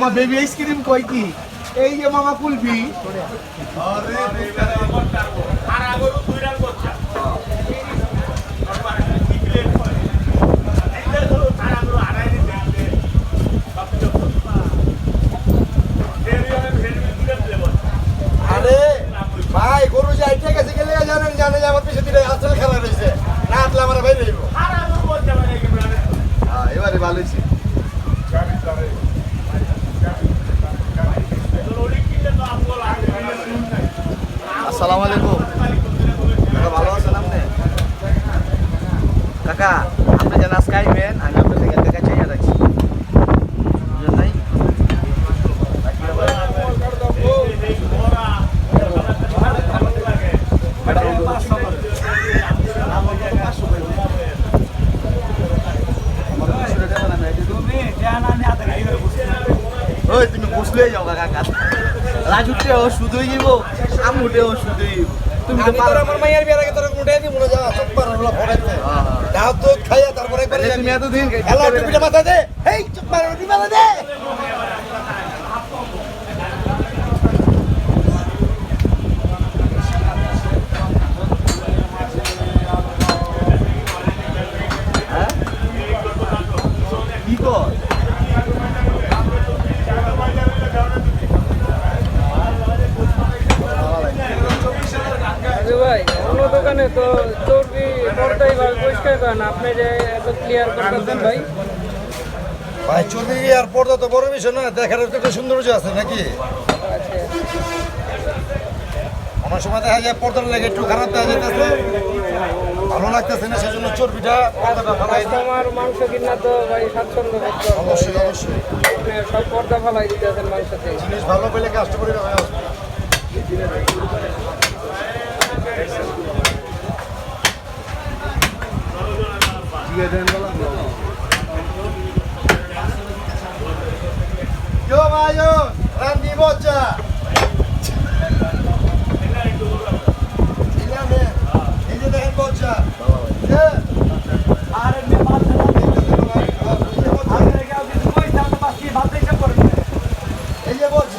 মামা baby ice cream কয় কি? এই যে মামা কুলফি। আরে আসসালামু আলাইকুম। কাকা ভালো আছেন আপনি? কাকা, আপনি যেন আজকে আইবেন আমি আপনার থেকে কাকা চাইয়া রাখছি। নাই? ওই তুমি বসলে যাও কাকা কাকা। রাজুতে ও শুধুই যাব আমুটে ও শুধুই তুমি তো পারো। আমার মাইয়ার বিয়ার আগে তোর মুটে দি মনে যা সব পারো হলো ফড়াইতে দাও তো খাইয়া তারপরে তুমি এত দিন হ্যালো টুপিটা মাথা দে। এই মারো মাথা দে। অন্য তো চর্বি পর্দাই ভাই পরিষ্কার করেন আপনি যে এত ক্লিয়ার করতেছেন ভাই। ভাই চর্বি আর পর্দা তো বড় বিষয় না দেখার তো একটা সৌন্দর্য আছে নাকি? আচ্ছা। আমার সময় দেখা যায় পর্দার লেগে একটু খারাপ দেখা যেতেছে ভালো লাগতেছে না সেজন্য চর্বিটা পর্দাটা ফালাই কাস্টমার মাংস কিনা তো ভাই স্বাচ্ছন্দ্য করবে। অবশ্যই অবশ্যই। সব পর্দা ফালাই দিতেছেন মাংসতে জিনিস ভালো পেলে কাস্টমারই Yo, Mayo, Randy Bocha. এই যে দেখেন বচ্চা আরে মে বাদ এই যে বলছি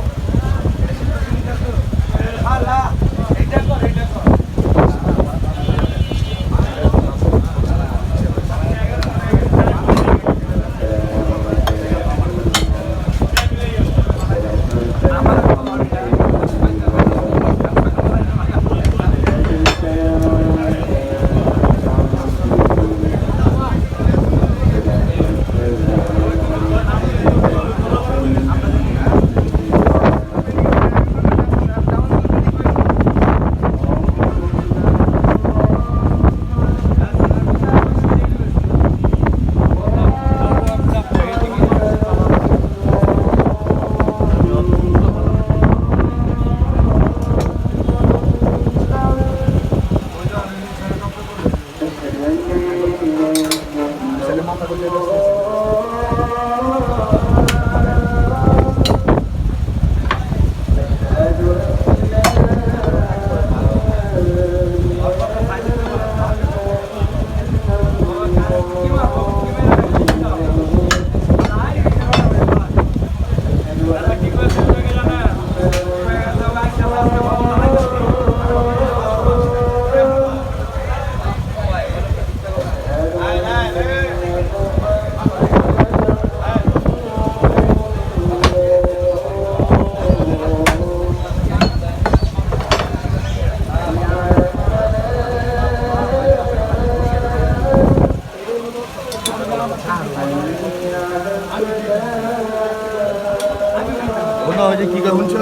কয় শুনছ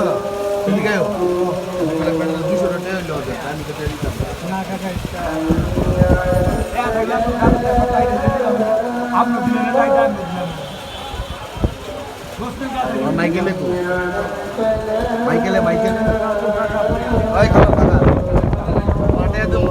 কি কয় দুশো টাকা হইল ওদের, আমি তো টের দিতাম না। আমার মাইকেলে কো মাইকেলে মাইকেলে ওই খারাপ টাকা মাঠে একদম